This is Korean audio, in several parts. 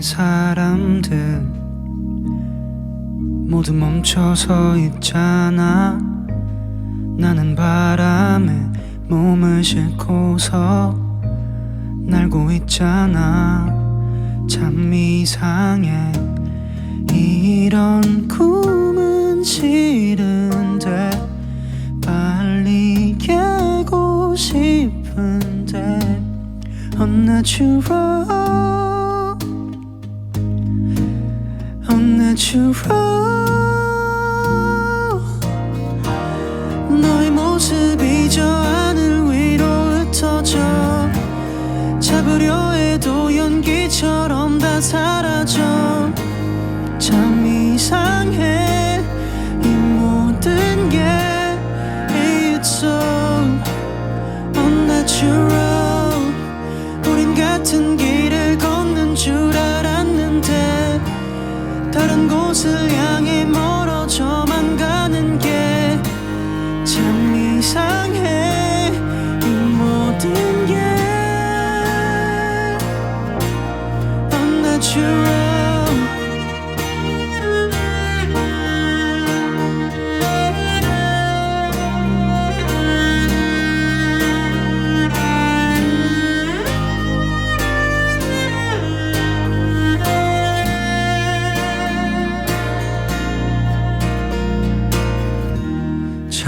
사람들 모두 멈춰서 있잖아. 나는 바람에 몸을 싣고서 날고 있잖아. 참 이상해. 이런 꿈은 싫은데 빨리 깨고 싶은데 unnatural unnatural 너의 모습이 저 하늘 위로 흩어져. 잡으려 해도 연기처럼 다 사라져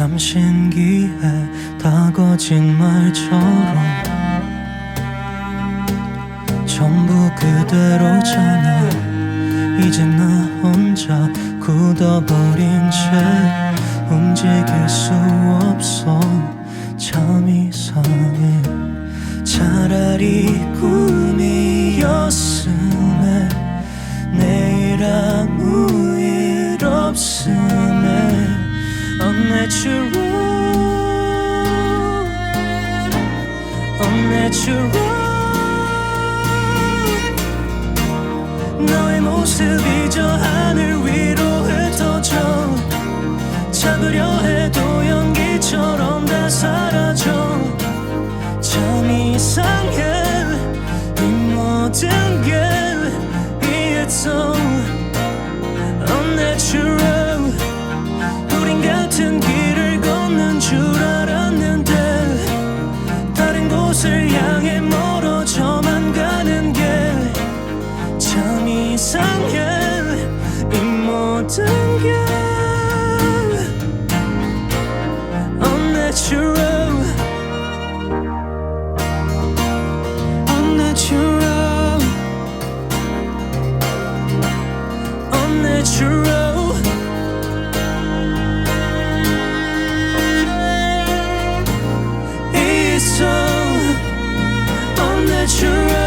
참 신기해. 다 거짓말처럼. 전부 그대로잖아. 이제 나 혼자 굳어버린 채 움직일 수 없어 unnatural unnatural 너의 모습이 저 하늘 위로 흩어져. 잡으려 해도 연기처럼 다 사라져. 참 이상해 이 모든 게 It's so 곳을 향해 멀어져만 가는 게 참 이상해. 이 모든 게. unnatural unnatural that